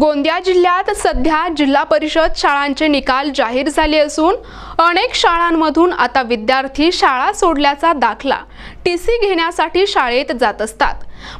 गोंदिया जिल्ह्यात सध्या जिल्हा परिषद शाळांचे निकाल जाहीर झाले असून अनेक शाळांमधून आता विद्यार्थी शाळा सोडल्याचा दाखला टी सी घेण्यासाठी शाळेत जात असतात.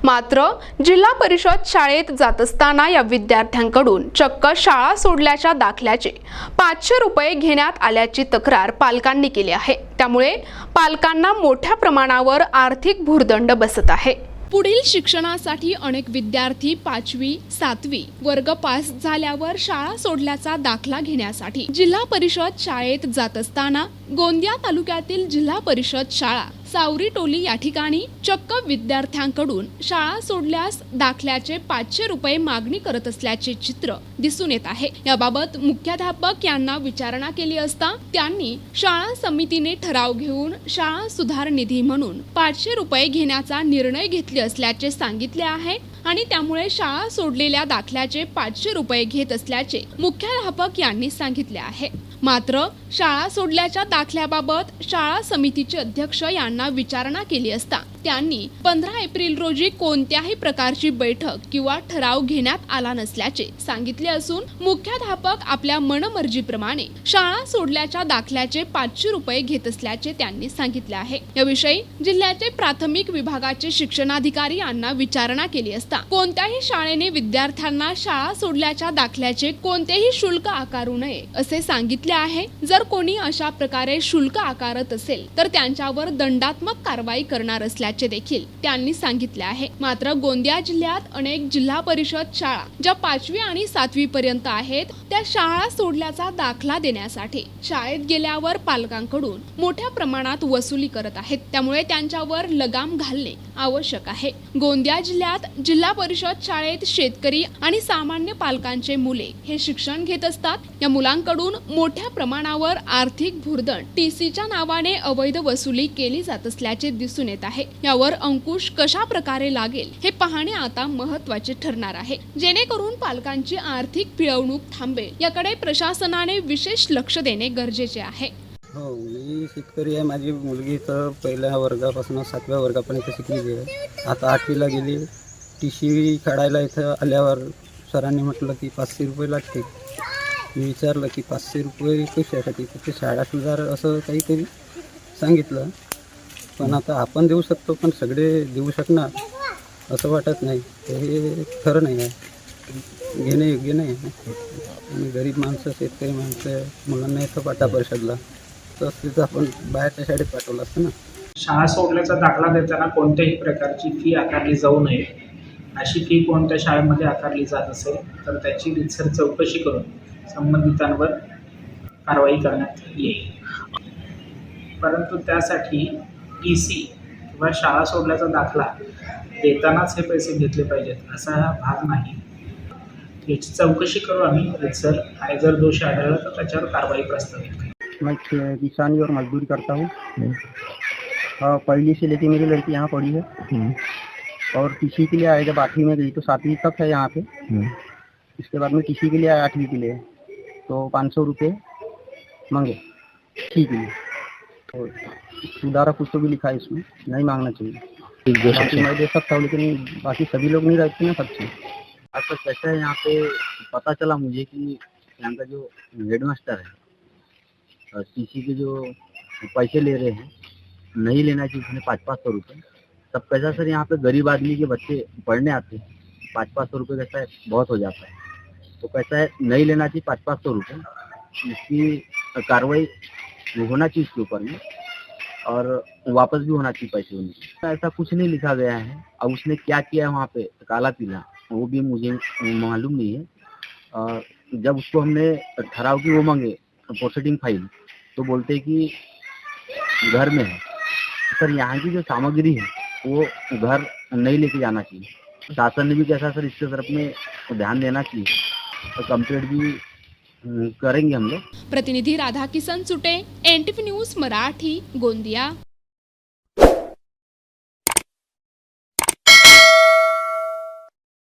मात्र जिल्हा परिषद शाळेत जात असताना या विद्यार्थ्यांकडून चक्क शाळा सोडल्याच्या दाखल्याचे पाचशे रुपये घेण्यात आल्याची तक्रार पालकांनी केली आहे. त्यामुळे पालकांना मोठ्या प्रमाणावर आर्थिक भुर्दंड बसत आहे. पुढील शिक्षणासाठी अनेक विद्यार्थी पाचवी सातवी वर्ग पास झाल्यावर शाळा सोडल्याचा दाखला घेण्यासाठी जिल्हा परिषद शाळेत जात असताना गोंदिया तालुक्यातील जिल्हा परिषद शाळा सावरी टोली या ठिकाणी चक्क विद्यार्थ्यांकडून शाळा सोडल्यास दाखल्याचे पाचशे रुपये मागणी करत असल्याचे चित्र दिसून येत आहे. याबाबत मुख्याध्यापक यांना विचारणा केली असता त्यांनी शाळा समितीने ठराव घेऊन शाळा सुधार निधी म्हणून पाचशे रुपये घेण्याचा निर्णय घेतले असल्याचे सांगितले आहे. आणि त्यामुळे शाळा सोडलेल्या दाखल्याचे पाचशे रुपये घेत असल्याचे मुख्याध्यापक यांनी सांगितले आहे. मात्र शाळा सोडल्याच्या दाखल्याबाबत शाळा समितीचे अध्यक्ष यांना विचारणा केली असता त्यांनी पंधरा एप्रिल रोजी कोणत्याही प्रकारची बैठक किंवा ठराव घेण्यात आला नसल्याचे सांगितले असून मुख्याध्यापक आपल्या मनमर्जीप्रमाणे शाळा सोडल्याच्या दाखल्याचे पाचशे रुपये घेत असल्याचे त्यांनी सांगितले आहे. याविषयी जिल्ह्याचे प्राथमिक विभागाचे शिक्षणाधिकारी यांना विचारणा केली असता कोणत्याही शाळेने विद्यार्थ्यांना शाळा सोडल्याच्या दाखल्याचे कोणतेही शुल्क आकारू नये असे सांगितले आहे. जर कोणी अशा प्रकारे शुल्क आकारत असेल तर त्यांच्यावर दंडात्मक कारवाई करणार असल्याचे देखील त्यांनी सांगितले आहे. मात्र गोंदिया जिल्ह्यात अनेक जिल्हा परिषद शाळा ज्या पाचवी आणि सातवी पर्यंत आहेत त्या शाळा सोडल्याचा दाखला देण्यासाठी शाळेत गेल्यावर पालकांकडून मोठ्या प्रमाणात वसुली करत आहेत. त्यामुळे त्यांच्यावर लगाम घालणे आवश्यक आहे. गोंदिया जिल्ह्यात जिल्हा परिषद शाळेत शेतकरी आणि सामान्य पालकांचे मुले हे शिक्षण घेत असतात. या मुलांकडून मोठ्या प्रमाणावर आर्थिक भुर्दण टीसीच्या नावाने अवैध वसुली केली जात असल्याचे दिसून येत आहे. यावर अंकुश कशा प्रकारे लागेल हे पाहणे आता महत्त्वाचे ठरणार आहे. जेणेकरून पालकांची आर्थिक पिळवणूक थांबेल. याकडे प्रशासनाने विशेष लक्ष देणे गरजेचे आहे. हो मी शेतकरी आहे. माझी मुलगी तर पहिल्या वर्गापासून सातव्या वर्गापर्यंत शिकलेली आहे. आता आठवीला गेली. टी सी काढायला इथं आल्यावर सरांनी म्हटलं की पाचशे रुपये लागते मी विचारलं की पाचशे रुपये कशासाठी? तिथे शाळा सुधार असं काहीतरी सांगितलं. पण आता आपण देऊ शकतो पण सगळे देऊ शकणार असं वाटत नाही. तर हे खरं नाही आहे. घेणे योग्य नाही आहे. आणि गरीब माणसं शेतकरी माणसं मुलांना इथं पाठा परिषदला. तर तिथं आपण बाहेरच्या शाळेत पाठवलं असतं ना. शाळा सोडल्याचा दाखला देताना कोणत्याही प्रकारची फी आकारली जाऊ नये. अशी फी कोणत्या शाळेमध्ये आकारली जात असेल तर त्याची रितसर चौकशी करून संबंधितांवर कारवाई करण्यात येईल. परंतु त्यासाठी टी सी किंवा शाळा सोडल्याचा दाखला देतानाच हे पैसे घेतले पाहिजेत असा हा भाग नाही. याची चौकशी करू आम्ही रितसर आणि जर दोष आढळला तर त्याच्यावर कारवाई प्रस्तावित मैं किसानी और मजदूरी करता हूँ. हाँ पहली से लेके मेरी लड़की यहाँ पढ़ी है. और टीसी के लिए आए जब आठवीं में गई तो सातवीं तक है यहाँ पे. इसके बाद में टीसी के लिए आया आठवीं के लिए. तो पाँच सौ रुपये मांगे ठीक है तो सुधारा कुछ तो भी लिखा है इसमें नहीं मांगना चाहिए। बाकी मैं दे सकता हूँ लेकिन बाकी सभी लोग नहीं रहते ना सबसे आपका कैसा है यहाँ पे? पता चला मुझे कि यहाँ का जो हेडमास्टर है टीसी के जो पैसे ले रहे हैं नहीं लेना चाहिए उसने पाँच पाँच सौ रुपये तब कैसा सर यहाँ पे गरीब आदमी के बच्चे पढ़ने आते हैं पाँच पाँच सौ रुपये कैसा है? बहुत हो जाता है। तो कैसा है? नहीं लेना चाहिए पाँच पाँच सौ रुपये इसकी कार्रवाई होना चाहिए इसके ऊपर में। और वापस भी होना चाहिए पैसे उन्हें। ऐसा कुछ नहीं लिखा गया है। अब उसने क्या किया है वहाँ पे? काला पीला। वो भी मुझे मालूम नहीं है। और जब उसको हमने ठहराव की वो मांगे प्रोसीडिंग फ़ाइल तो बोलते कि घर में है। सर, यहाँ की जो सामग्री है, वो घर नहीं लेके जाना चाहिए। शासन ने भी कैसा सर, इसके तरफ़ में ध्यान देना चाहिए। और कंप्लेंट भी करेंगे हम लोग। प्रतिनिधी राधाकिसन सुटे एन न्यूज मराठी गोंदिया।